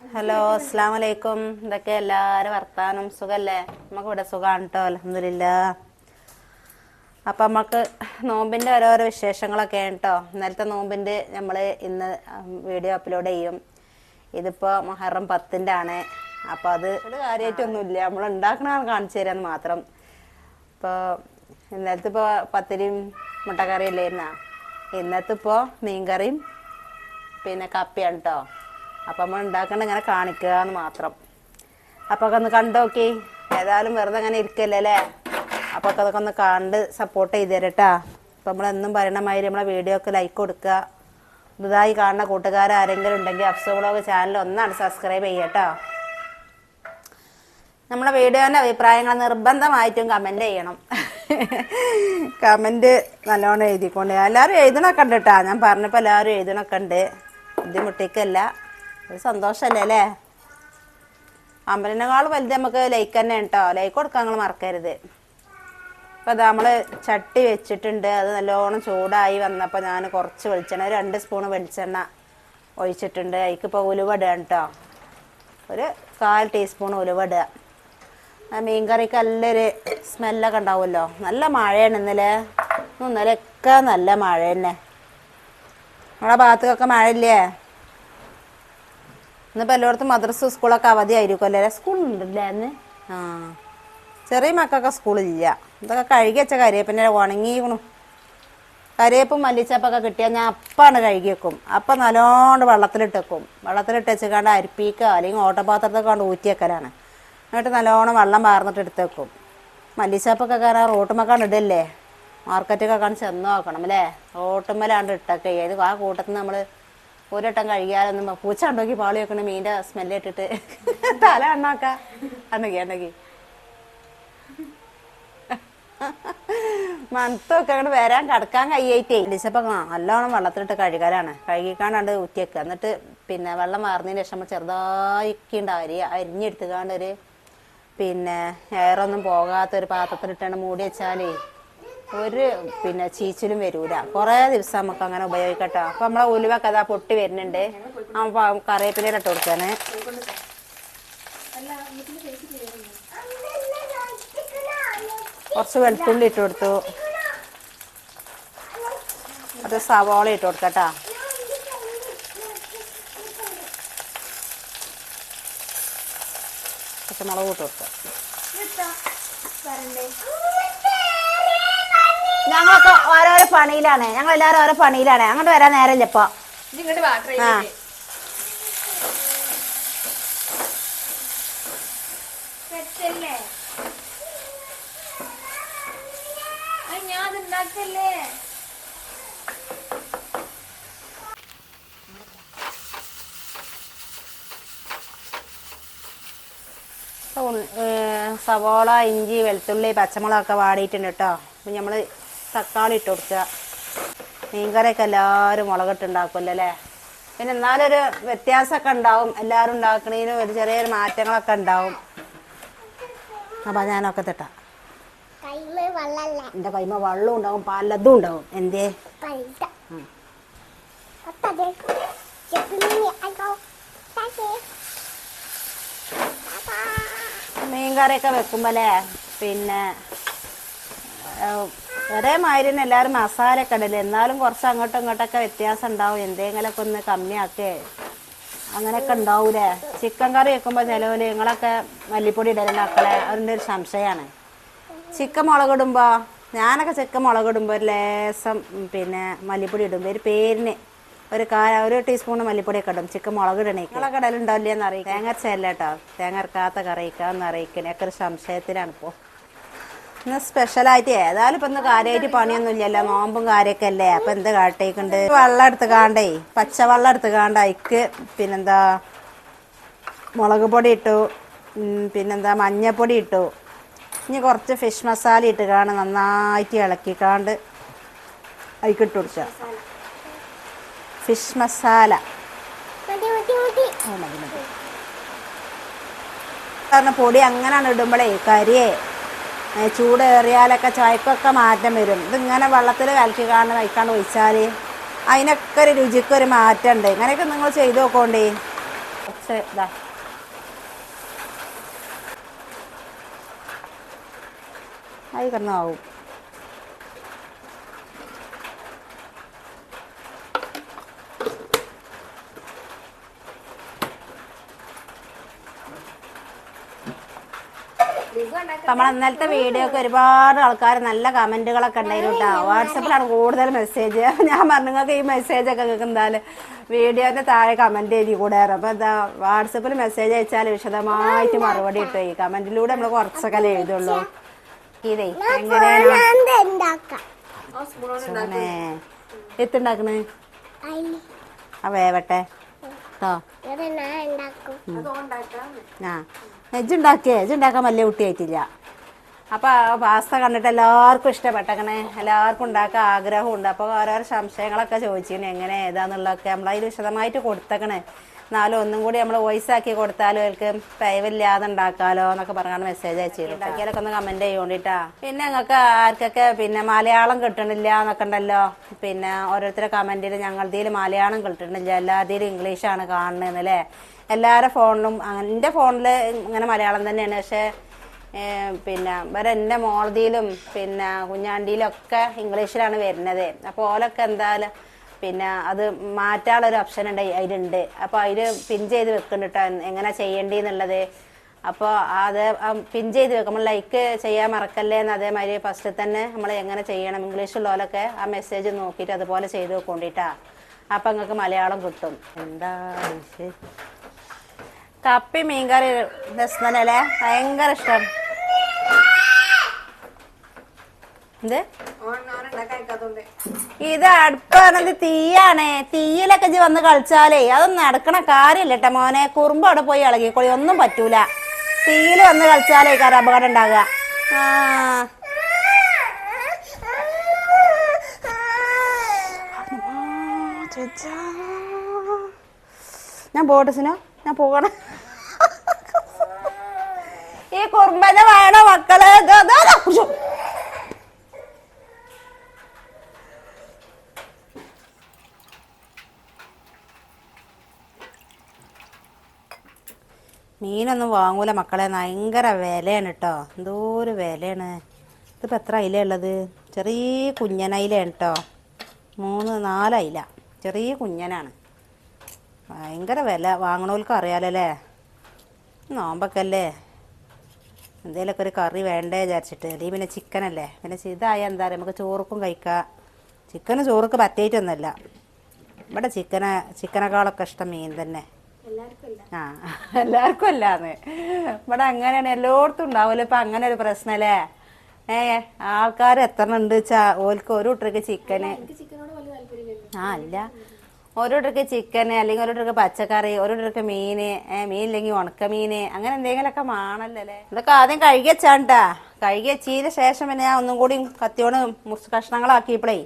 Hello അസ്സാം വലൈക്കും ഇതൊക്കെ എല്ലാവരും വർത്താനം? സുഖല്ലേ? നമുക്ക് ഇവിടെ സുഖമാണ് കേട്ടോ അലഹമില്ല അപ്പം നമുക്ക് നോമ്പിന്റെ ഓരോരോ വിശേഷങ്ങളൊക്കെ കേട്ടോ നേരത്തെ നോമ്പിന്റെ നമ്മൾ ഇന്ന് വീഡിയോ അപ്ലോഡ് ചെയ്യും. ഇതിപ്പോൾ മൊഹറം പത്തിന്റെ ആണ്. അപ്പോൾ അത് ഒരു കാര്യമായിട്ടൊന്നുമില്ല നമ്മൾ ഉണ്ടാക്കണ കാണിച്ചു തരാന്ന് മാത്രം. ഇപ്പോൾ ഇന്നലത്തെ ഇപ്പോൾ പത്തിരിയും മുട്ടക്കറിയും ഇല്ലായിരുന്ന? ഇന്നത്തെ ഇപ്പോൾ മീൻകറിയും പിന്നെ കപ്പിയാണ് കേട്ടോ അപ്പം നമ്മൾ ഉണ്ടാക്കണ്ട ഇങ്ങനെ കാണിക്കുക എന്ന് മാത്രം. അപ്പോൾ ഒക്കെ ഒന്ന് കണ്ടോക്കി ഏതായാലും വെറുതെ അങ്ങനെ ഇരിക്കല്ലേ അല്ലേ? അപ്പോൾ ഒക്കെ അതൊക്കെ ഒന്ന് കണ്ട് സപ്പോർട്ട് ചെയ്ത് തരട്ടാ അപ്പം നമ്മളെന്നും പറയണ മാതിരി നമ്മളെ വീഡിയോ ഒക്കെ ലൈക്ക് കൊടുക്കുക. പുതുതായി കാണുന്ന കൂട്ടുകാർ ആരെങ്കിലും ഉണ്ടെങ്കിൽ അഫ്സോ ബ്ലോഗ് ചാനൽ ഒന്നാണ് സബ്സ്ക്രൈബ് ചെയ്യട്ടോ നമ്മളെ വീഡിയോന്റെ അഭിപ്രായങ്ങൾ നിർബന്ധമായിട്ടും കമന്റ് ചെയ്യണം. കമന്റ് നല്ലോണം എഴുതിക്കൊണ്ട്. എല്ലാവരും എഴുതണൊക്കെ ഉണ്ട് കേട്ടോ ഞാൻ പറഞ്ഞപ്പോൾ എല്ലാവരും എഴുതണൊക്കെ ഉണ്ട്. ബുദ്ധിമുട്ടിക്കല്ല. ഒരു സന്തോഷമല്ലേ അല്ലേ? അമ്പലിനേക്കാൾ വലുത് നമുക്ക് ലൈക്ക് തന്നെ കേട്ടോ. ലൈക്ക് കൊടുക്കാൻ നിങ്ങൾ മറക്കരുത്. അപ്പോൾ അത് നമ്മൾ ചട്ടി വെച്ചിട്ടുണ്ട്. അത് നല്ലോണം ചൂടായി വന്നപ്പോൾ ഞാൻ കുറച്ച് വെളിച്ചെണ്ണ രണ്ട് സ്പൂൺ വെളിച്ചെണ്ണ ഒഴിച്ചിട്ടുണ്ട്. അതിക്കിപ്പോൾ ഉലുവ ഇടുക കേട്ടോ. ഒരു കാൽ ടീസ്പൂൺ ഉലുവ ഇടുക. മീൻകറിക്ക് നല്ലൊരു സ്മെല്ലൊക്കെ ഉണ്ടാവുമല്ലോ. നല്ല മഴയാണ് ഇന്നലെ. ഇന്നും ഇന്നലെയൊക്കെ നല്ല മഴ തന്നെ. നമ്മളെ ഭാഗത്തൊക്കെ മഴയില്ലേ? ഇന്നിപ്പോൾ എല്ലായിടത്തും മദ്രസ സ്കൂളൊക്കെ അവധിയായിരിക്കും അല്ലേ? സ്കൂളുണ്ടല്ലേ അന്ന്? ആ. ചെറിയ മക്കൾക്ക് സ്കൂളില്ല. ഇതൊക്കെ കഴുകി വെച്ച കരിയേപ്പിന്റെ ഉണങ്ങിക്കണു കരിയേപ്പും മല്ലിച്ചപ്പൊക്കെ കിട്ടിയാൽ ഞാൻ അപ്പാണ് കഴുകി വെക്കും. അപ്പം നല്ലോണ്ട് വെള്ളത്തിലിട്ട് വെക്കും. വെള്ളത്തിലിട്ട് വെച്ചിക്കാണ്ട് അരിപ്പിക്കുക അല്ലെങ്കിൽ ഓട്ടപാത്രത്തൊക്കെ കൊണ്ട് ഊറ്റി വെക്കലാണ്. എന്നിട്ട് നല്ലോണം വെള്ളം പാർന്നിട്ട് എടുത്ത് വെക്കും. മല്ലിച്ചപ്പൊക്കെ കാരണം റോട്ടുമ്മക്കാണ്ട് ഇടല്ലേ? മാർക്കറ്റൊക്കെ കാണാൻ ചെന്ന് നോക്കണം അല്ലേ? റോട്ടുമ്മലാണ്ട് ഇട്ടൊക്കെ. ഏത് ആ കൂട്ടത്തിൽ നമ്മൾ ഒരിട്ടം കഴുകിയാലൊന്നും പൂച്ച ഉണ്ടോക്കി പാളി വെക്കണ മീന്റെ സ്മെല്ല് ഇട്ടിട്ട് തല അണ്ണാക്ക അണ്ണക്കി അണ്ണക്കി മണത്തൊക്കെ അങ്ങോട്ട് വരാൻ കിടക്കാൻ കയ്യായിട്ടേ. ഇടിച്ചപ്പോൾ നല്ലോണം വെള്ളത്തിലിട്ട് കഴുകാനാണ് കഴുകിക്കാണ്ട് ഉറ്റിയൊക്കെ എന്നിട്ട് പിന്നെ വെള്ളം മാറുന്നതിന് ശേഷം നമ്മൾ ചെറുതായിക്കുണ്ട് അരി അരിഞ്ഞെടുത്തുകാണ്ട് പിന്നെ എയറൊന്നും പോകാത്ത ഒരു പാത്രത്തിലിട്ടാണ് മൂടി വെച്ചാലേ ഒരു പിന്നെ ചീച്ചിലും വരൂല. കുറേ ദിവസം നമുക്ക് അങ്ങനെ ഉപയോഗിക്കട്ടോ. അപ്പൊ നമ്മളെ ഉലുവൊക്കെ അതാ പൊട്ടി വരുന്നുണ്ട്. അപ്പൊ കറിയപ്പിലേ ഇട്ട് കൊടുക്കാനേ. കുറച്ച് വെളുത്തുള്ളി ഇട്ട് കൊടുത്തു. അത് സവാള ഇട്ട് കൊടുക്കട്ടാ. പച്ചമുളക് ഇട്ട് കൊടുക്കാം ഞങ്ങളൊക്കെ ഓരോരോ പണിയിലാണ്. ഞങ്ങൾ എല്ലാവരും ഓരോ പണിയിലാണ്. അങ്ങോട്ട് വരാൻ നേരമില്ല ഇപ്പൊ. ഇങ്ങോട്ട് വാ ട്രെയിൻ ആ. സവാള ഇഞ്ചി വെളുത്തുള്ളി പച്ചമുളകൊക്കെ വാടിയിട്ടുണ്ട് കേട്ടോ. അപ്പം നമ്മൾ തക്കാളി ഇട്ട് കൊടുക്കുക മീൻകറിയൊക്കെ എല്ലാവരും മുളകിട്ടുണ്ടാക്കുമല്ലോ അല്ലേ? പിന്നെ എന്നാലൊരു വ്യത്യാസമൊക്കെ ഉണ്ടാവും. എല്ലാവരും ഉണ്ടാക്കണേലും ഒരു ചെറിയൊരു മാറ്റങ്ങളൊക്കെ ഉണ്ടാവും. അപ്പം ഞാനൊക്കെ തട്ടാം. എന്റെ എന്റെ കൈമ വെള്ളം ഉണ്ടാവും പലതും ഉണ്ടാവും. എന്തേ? മീൻകറിയൊക്കെ വെക്കുമ്പോഴേ പിന്നെ ഒരേ മാതിരി തന്നെ എല്ലാവരും മസാല കടൽ എന്നാലും കുറച്ച് അങ്ങോട്ടും ഇങ്ങോട്ടൊക്കെ വ്യത്യാസം ഉണ്ടാവും. എന്തെങ്കിലുമൊക്കെ ഒന്ന് കമ്മിയാക്കേ. അങ്ങനെയൊക്കെ ഉണ്ടാവൂലേ? ചിക്കൻ കറി വെക്കുമ്പോൾ നിലവിൽ നിങ്ങളൊക്കെ മല്ലിപ്പൊടി ഇടലില്ല മക്കളെ അതിന്റെ ഒരു സംശയമാണ് ചിക്കൻ മുളകിടുമ്പോൾ ഞാനൊക്കെ ചിക്കൻ മുളകിടുമ്പോൾ ഒരു ലേസം പിന്നെ മല്ലിപ്പൊടി ഇടുമ്പോൾ ഒരു പേരിന് ഒരു കാല ഒരു ടീസ്പൂൺ മല്ലിപ്പൊടിയൊക്കെ ഇടും. ചിക്കൻ മുളകിടണേ നിങ്ങളൊക്കെ ഇടലുണ്ടാവില്ലേ എന്ന് അറിയിക്കാം. തേങ്ങ അരച്ചല്ല കേട്ടോ തേങ്ങ അരക്കാത്ത കറിയിക്കാന്ന് അറിയിക്കണേ. ഒക്കെ ഒരു സംശയത്തിലാണ് ഇപ്പോൾ ഇന്ന് സ്പെഷ്യലായിട്ട് ഏതായാലും ഇപ്പൊ ഇന്ന് കാര്യമായിട്ട് പണിയൊന്നും ഇല്ലല്ലോ നോമ്പും കാര്യമൊക്കെ അല്ലേ? അപ്പൊ എന്ത് കാട്ടേക്കുണ്ട് വെള്ളം എടുത്ത് കാണ്ടേ. പച്ചവെള്ളം എടുത്ത് കാണ്ട അയക്ക് പിന്നെന്താ മുളക് പൊടി ഇട്ടു. പിന്നെന്താ മഞ്ഞപ്പൊടി ഇട്ടു. ഇനി കുറച്ച് ഫിഷ് മസാല ഇട്ട് കാണും നന്നായിട്ട് ഇളക്കിക്കാണ്ട് അതിക്കിട്ട് കുടിച്ച ഫിഷ് മസാല. കാരണം പൊടി അങ്ങനെയാണ് ഇടുമ്പോഴേ കരിയെ. ചൂടേറിയാലൊക്കെ ചായക്കൊക്കെ മാറ്റം വരും. ഇതിങ്ങനെ വെള്ളത്തിൽ കലക്കി കാണുന്ന കഴിക്കാണ്ട് ഒഴിച്ചാൽ അതിനൊക്കെ ഒരു രുചിക്കൊരു മാറ്റമുണ്ട്. ഇങ്ങനെയൊക്കെ നിങ്ങൾ ചെയ്തു നോക്കോണ്ടേ. കുറച്ച് ഇതാ. ആയി കിടന്നാവും. നമ്മളെ ഇന്നലത്തെ വീഡിയോ ഒക്കെ ഒരുപാട് ആൾക്കാർ നല്ല കമന്റുകളൊക്കെ ഉണ്ടായിരുന്നു കേട്ടോ. വാട്സപ്പിലാണ് കൂടുതൽ മെസ്സേജ് ഞാൻ പറഞ്ഞു നിങ്ങൾക്ക് ഈ മെസ്സേജ് ഒക്കെ കേൾക്കുന്നാൽ വീഡിയോന്റെ താഴെ കമന്റ് എഴുതി കൂടെ അപ്പൊ എന്താ വാട്സപ്പിൽ മെസ്സേജ് അയച്ചാൽ വിശദമായിട്ട് മറുപടി ഇട്ടോ? ഈ കമന്റിലൂടെ നമ്മൾ കുറച്ചൊക്കെ എഴുതുള്ളൂ. ഇതേ എങ്ങനെയാണ്? എത്തുണ്ടാക്കണേ? ആ വേവട്ടെ. കേട്ടോ ആ. എജ്ജുണ്ടാക്കിയേ എജ്ജുണ്ടാക്കാൻ വലിയ കുട്ടിയായിട്ടില്ല. അപ്പൊ ആ പാസ്ത കണ്ടിട്ട് എല്ലാവർക്കും ഇഷ്ടപ്പെട്ടങ്ങനെ എല്ലാവർക്കും ഉണ്ടാക്കാൻ ആഗ്രഹമുണ്ട്. അപ്പൊ ഓരോരോ സംശയങ്ങളൊക്കെ ചോദിച്ചിരുന്നു എങ്ങനെ ഏതാന്നുള്ളതൊക്കെ നമ്മളതിൽ വിശദമായിട്ട് കൊടുത്തേക്കണേ. എന്നാലും ഒന്നും കൂടി നമ്മൾ വോയിസ് ആക്കി കൊടുത്താലും അവർക്ക് പൈവില്ലാതെ ഉണ്ടാക്കാലോ എന്നൊക്കെ പറഞ്ഞാണ് മെസ്സേജ് അയച്ചിരുന്നു ഉണ്ടാക്കിയാലൊക്കെ ഒന്ന് കമന്റ് ചെയ്യോണ്ടിട്ടാ. പിന്നെ ഞങ്ങൾക്ക് ആർക്കൊക്കെ പിന്നെ മലയാളം കിട്ടണില്ല എന്നൊക്കെ ഉണ്ടല്ലോ. പിന്നെ ഓരോരുത്തരുടെ കമന്റിൽ ഞങ്ങളതിൽ മലയാളം കിട്ടണില്ല. എല്ലാതിലും ഇംഗ്ലീഷാണ് കാണുന്നത് അല്ലേ? എല്ലാവരുടെ ഫോണിലും എന്റെ ഫോണിൽ ഇങ്ങനെ മലയാളം തന്നെയാണ്. പക്ഷേ പിന്നെ ഇവരെ എന്റെ മോളതിയിലും പിന്നെ കുഞ്ഞാണ്ടിയിലൊക്കെ ഇംഗ്ലീഷിലാണ് വരുന്നത്. അപ്പോൾ ഓലൊക്കെ എന്തായാലും പിന്നെ അത് മാറ്റാനുള്ളൊരു ഓപ്ഷൻ ഉണ്ട് അതിലുണ്ട് അപ്പോൾ അതിൽ പിൻ ചെയ്ത് വെക്കുന്നുണ്ട് കേട്ടോ എങ്ങനെ ചെയ്യേണ്ടതെന്നുള്ളത് അപ്പോൾ അത് പിൻ ചെയ്ത് വെക്കുമ്പോൾ ലൈക്ക് ചെയ്യാൻ മറക്കല്ലേ എന്ന് അതേമാതിരി ഫസ്റ്റ് തന്നെ നമ്മൾ എങ്ങനെ ചെയ്യണം? ഇംഗ്ലീഷുള്ളവരൊക്കെ ആ മെസ്സേജ് നോക്കിയിട്ട് അതുപോലെ ചെയ്ത് വെക്കൊണ്ടിട്ടാ. അപ്പം നിങ്ങൾക്ക് മലയാളം കിട്ടും. എന്താ കപ്പി മീൻകറി രസനല്ലേ ഭയങ്കര ഇഷ്ടം എന്ത് ഓണുണ്ടാക്കാത്തോണ്ട് ഇത് അടുപ്പാണത് തീയാണ്. തീയിലൊക്കെ വന്ന് കളിച്ചാലേ അതൊന്നും നടക്കണ കാര്യമില്ല കേട്ടോ മോനെ. കുറുമ്പ് അവിടെ പോയി ഇളകിക്കോളി. ഒന്നും പറ്റൂല. തീയിൽ വന്ന് കളിച്ചാലേ കാര്യം അപകടം ഉണ്ടാകുക ആ. ഞാൻ ബോട്ടസിനോ ഞാൻ പോകണം. ഈ കുറുമ്പനെ വേണോ മക്കൾ. മീനൊന്നും വാങ്ങൂല മക്കളെ. ഭയങ്കര വിലയാണ് കേട്ടോ എന്തോ ഒരു വിലയാണ്. ഇതിപ്പോൾ എത്ര അയില ഉള്ളത്? ചെറിയ കുഞ്ഞനയിലാണ് കേട്ടോ മൂന്ന് നാല് അയില. ചെറിയ കുഞ്ഞനാണ്. ഭയങ്കര വില വാങ്ങണവർക്ക് അറിയാലോ അല്ലേ? നോമ്പൊക്കെ എന്തേലൊക്കെ ഒരു കറി വേണ്ടേ വിചാരിച്ചിട്ട്. അല്ലെങ്കിൽ പിന്നെ ചിക്കനല്ലേ? പിന്നെ ഇതായ എന്താ പറയുക നമുക്ക് ചോറുക്കും കഴിക്കാം. ചിക്കന് ചോറുക്ക് പറ്റിയിട്ടൊന്നുമല്ല ഇവിടെ ചിക്കനെ ചിക്കനേക്കാളൊക്കെ ഇഷ്ടം മീൻ തന്നെ. ആ എല്ലാവർക്കും അല്ലാന്ന് ഇവിടെ അങ്ങനെയാണ് എല്ലായിടത്തും ഉണ്ടാവില്ല ഇപ്പൊ അങ്ങനെ ഒരു പ്രശ്നല്ലേ? ഏ ആൾക്കാർ എത്ര ഉണ്ട് വെച്ചാ ഓൽക്ക് ഒരു കൂട്ടർക്ക് ചിക്കന്. ആ അല്ല ഓരോരുത്തർക്ക് ചിക്കന് അല്ലെങ്കിൽ ഓരോരുത്തർക്ക് പച്ചക്കറി ഓരോരുത്തർക്ക് മീന് ഏ മീൻ ഇല്ലെങ്കിൽ ഉണക്കമീന് അങ്ങനെ എന്തെങ്കിലുമൊക്കെ മാണല്ലേ ഇതൊക്കെ ആദ്യം കഴുകി വെച്ചാണ്ടാ. കഴുകി വെച്ചതിന് ശേഷം പിന്നെ ഞാൻ ഒന്നും കൂടി കത്തിയോട് കഷ്ണങ്ങളാക്കിയപ്പോഴേ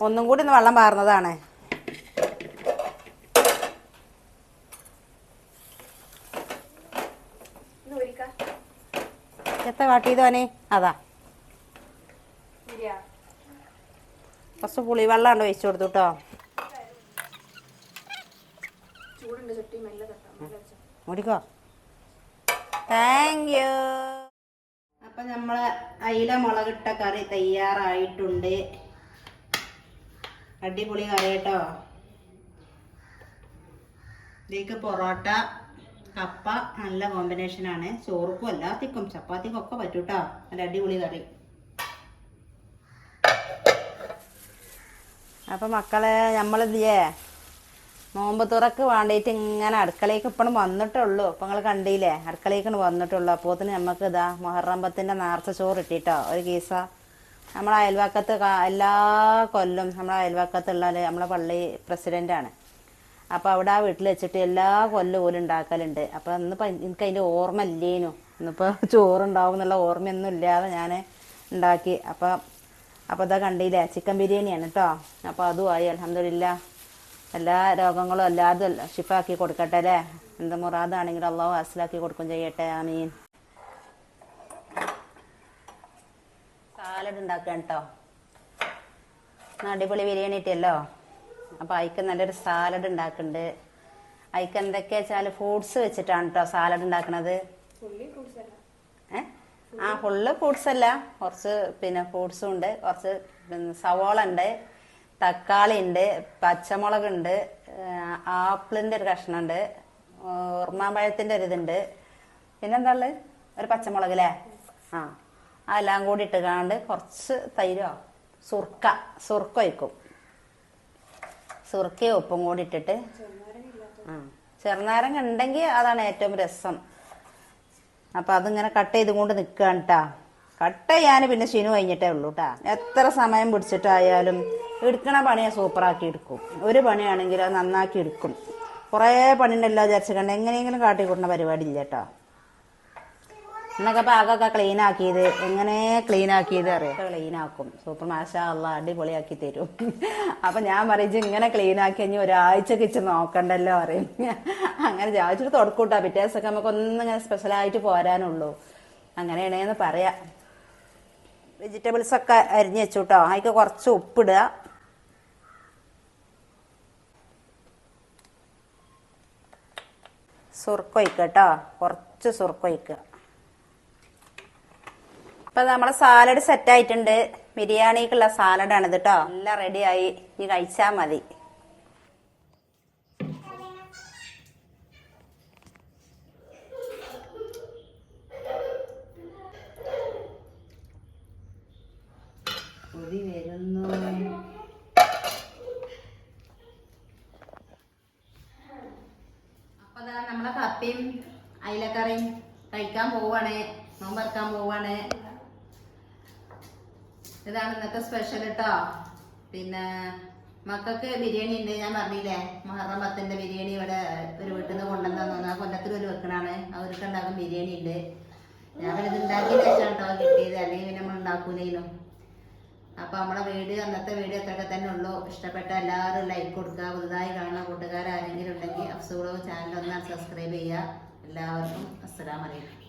ഒന്നും കൂടി ഒന്ന് വെള്ളം പാർന്നതാണ് ഇന്ന് ഒരിക്ക എത്ര കാട്ടിയതോനെ അതാ. ബിരിയാ കുറച്ച് പുളിവെള്ളമാണ് ഒഴിച്ചു കൊടുത്തു കേട്ടോ മുടിക്കോ? താങ്ക് യു അപ്പൊ നമ്മളെ അയില മുളകിട്ട കറി തയ്യാറായിട്ടുണ്ട്. അടിപൊളി കറി കേട്ടോ. ഇതിലേക്ക് പൊറോട്ട കപ്പ നല്ല കോമ്പിനേഷനാണ് ചോറുക്കും എല്ലാത്തിക്കും ചപ്പാത്തിക്കും ഒക്കെ പറ്റും കേട്ടോ നല്ല അടിപൊളി കറി. അപ്പൊ മക്കളെ നമ്മളിത് ചെയ്യേ നോമ്പ് തുറക്ക് വേണ്ടിയിട്ട് ഇങ്ങനെ അടുക്കളയ്ക്ക് ഇപ്പം വന്നിട്ടുള്ളൂ ഇപ്പം നിങ്ങൾ കണ്ടില്ലേ അടുക്കളയ്ക്ക് വന്നിട്ടുള്ളൂ തന്നെ നമുക്ക് ഇതാ മൊഹറമ്പത്തിന്റെ നേർച്ച ചോറ് ഇട്ടിട്ടോ ഒരു കീസ. നമ്മളെ അയൽവക്കത്ത് എല്ലാ കൊല്ലും നമ്മളെ അയൽവക്കത്തുള്ള നമ്മളെ പള്ളി പ്രസിഡന്റാണ് അപ്പോൾ അവിടെ ആ വീട്ടിൽ വെച്ചിട്ട് എല്ലാ കൊല്ലം പോലും ഉണ്ടാക്കലുണ്ട്. അപ്പോൾ അന്ന് എനിക്ക് അതിന്റെ ഓർമ്മ ഇല്ലേനു. ഇന്നിപ്പോൾ ചോറുണ്ടാവും എന്നുള്ള ഓർമ്മയൊന്നും ഇല്ലാതെ ഞാൻ ഉണ്ടാക്കി. അപ്പോൾ അപ്പോൾ ഇതാ കണ്ടില്ലേ ചിക്കൻ ബിരിയാണിയാണ് കേട്ടോ അപ്പോൾ അതുമായി അലഹമില്ല എല്ലാ രോഗങ്ങളും എല്ലാതും ഷിഫാക്കി കൊടുക്കട്ടെ അല്ലേ? എന്ത് മുറാദാണെങ്കിലും അള്ളാഹു അസിലാക്കി കൊടുക്കും ചെയ്യട്ടെ ആമീൻ. സാലഡ് ഉണ്ടാക്കാം കേട്ടോ അടിപൊളി ബിരിയാണി ഇട്ടല്ലോ അപ്പോൾ അതിക്ക് നല്ലൊരു സാലഡ് ഉണ്ടാക്കുന്നുണ്ട് അതിക്ക് എന്തൊക്കെയാ വെച്ചാൽ ഫ്രൂട്ട്സ് വെച്ചിട്ടാണ് കേട്ടോ സാലഡ് ഉണ്ടാക്കുന്നത് ആ ഫുള്ള് ഫ്രൂട്ട്സ് അല്ല. കുറച്ച് പിന്നെ ഫ്രൂട്ട്സും ഉണ്ട്. കുറച്ച് സവോള ഉണ്ട് തക്കാളി ഉണ്ട് പച്ചമുളക് ഉണ്ട് ആപ്പിളിന്റെ ഒരു കഷ്ണം ഉണ്ട് ഉറുമാമ്പഴത്തിന്റെ ഒരു ഇതുണ്ട്. പിന്നെന്താ ഉള്ളത് ഒരു പച്ചമുളക് അല്ലേ ആ അതെല്ലാം കൂടി ഇട്ട് കാണാണ്ട് കുറച്ച് തൈരോ? സുർക്ക. സുർക്ക ഒഴിക്കും. സുർക്കയും ഉപ്പും കൂടി ഇട്ടിട്ട്. ആ ചെറുനാരങ്ങ ഉണ്ടെങ്കിൽ അതാണ് ഏറ്റവും രസം. അപ്പൊ അതിങ്ങനെ കട്ട് ചെയ്ത് കൊണ്ട് നിൽക്കുകയാണ് കേട്ടാ കട്ട് ചെയ്യാൻ പിന്നെ ശിനു കഴിഞ്ഞിട്ടേ ഉള്ളൂ കേട്ടാ എത്ര സമയം പിടിച്ചിട്ടായാലും എടുക്കണ പണിയെ സൂപ്പറാക്കി എടുക്കും. ഒരു പണിയാണെങ്കിൽ അത് നന്നാക്കി എടുക്കും. കുറേ പണിയുണ്ടല്ലോ വിചാരിച്ചിട്ടുണ്ട് എങ്ങനെയെങ്കിലും കാട്ടിക്കൂട്ടുന്ന പരിപാടി ഇല്ല കേട്ടോ എന്നൊക്കെ പാകമൊക്കെ ക്ലീൻ ആക്കിയത്. എങ്ങനെ ക്ലീൻ ആക്കിയത് അറിയാം? ക്ലീൻ ആക്കും. സൂപ്പർ മാഷ അല്ല അടിപൊളിയാക്കി തരും. അപ്പൊ ഞാൻ പറയിച്ച് ഇങ്ങനെ ക്ലീൻ ആക്കി കഴിഞ്ഞ് ഒരാഴ്ച കിച്ചൺ നോക്കണ്ടല്ലോ പറയും. അങ്ങനെ ചാച്ചിട്ട് തുടക്കൂട്ടാ. പിറ്റേ ദിവസമൊക്കെ നമുക്ക് ഒന്നിങ്ങനെ സ്പെഷ്യലായിട്ട് പോരാനുള്ളൂ. അങ്ങനെയാണേന്ന് പറയാ. വെജിറ്റബിൾസ് ഒക്കെ അരിഞ്ഞ് വെച്ചു കേട്ടോ അതിക്ക് കുറച്ച് ഉപ്പിടുക. സുർക്ക ഒഴിക്കുക കേട്ടോ. കുറച്ച് സുർക്ക ഇപ്പൊ നമ്മളെ സാലഡ് സെറ്റ് ആയിട്ടുണ്ട്. ബിരിയാണിക്കുള്ള സാലഡാണ് ഇത് കേട്ടോ എല്ലാം റെഡിയായി ഇനി കഴിച്ചാ മതി. വരുന്നു. അപ്പൊ ദാ നമ്മളെ കപ്പയും അയിലക്കറിയും കഴിക്കാൻ പോവാണ്. നോമ്പറക്കാൻ പോവാണ്. ഇതാണ് ഇന്നത്തെ സ്പെഷ്യൽ കേട്ടോ പിന്നെ മക്കൾക്ക് ബിരിയാണി ഉണ്ട് ഞാൻ പറഞ്ഞില്ലേ മഹറം പത്തിന്റെ ബിരിയാണി ഇവിടെ ഒരു വീട്ടിൽ നിന്ന് കൊണ്ടുവന്നു ആ കൊല്ലത്തിൽ ഒരു വെക്കണാണ് അവർക്ക് ഉണ്ടാക്കും ബിരിയാണി ഉണ്ട്. ഞാൻ ഇത് ഉണ്ടാക്കി ശേഷം കേട്ടോ കിട്ടിയത്. അല്ലെങ്കിൽ പിന്നെ നമ്മൾ ഉണ്ടാക്കൂലേനും. അപ്പൊ നമ്മളെ വീഡിയോ അന്നത്തെ വീഡിയോ അത്രയൊക്കെ തന്നെ ഉള്ളൂ. ഇഷ്ടപ്പെട്ട എല്ലാവരും ലൈക്ക് കൊടുക്കുക. പുതുതായി കാണുന്ന കൂട്ടുകാർ ആരെങ്കിലും ഉണ്ടെങ്കിൽ അഫ്സൂളോ ചാനൽ ഒന്ന് സബ്സ്ക്രൈബ് ചെയ്യുക. എല്ലാവർക്കും അസ്സലാമലൈക്കും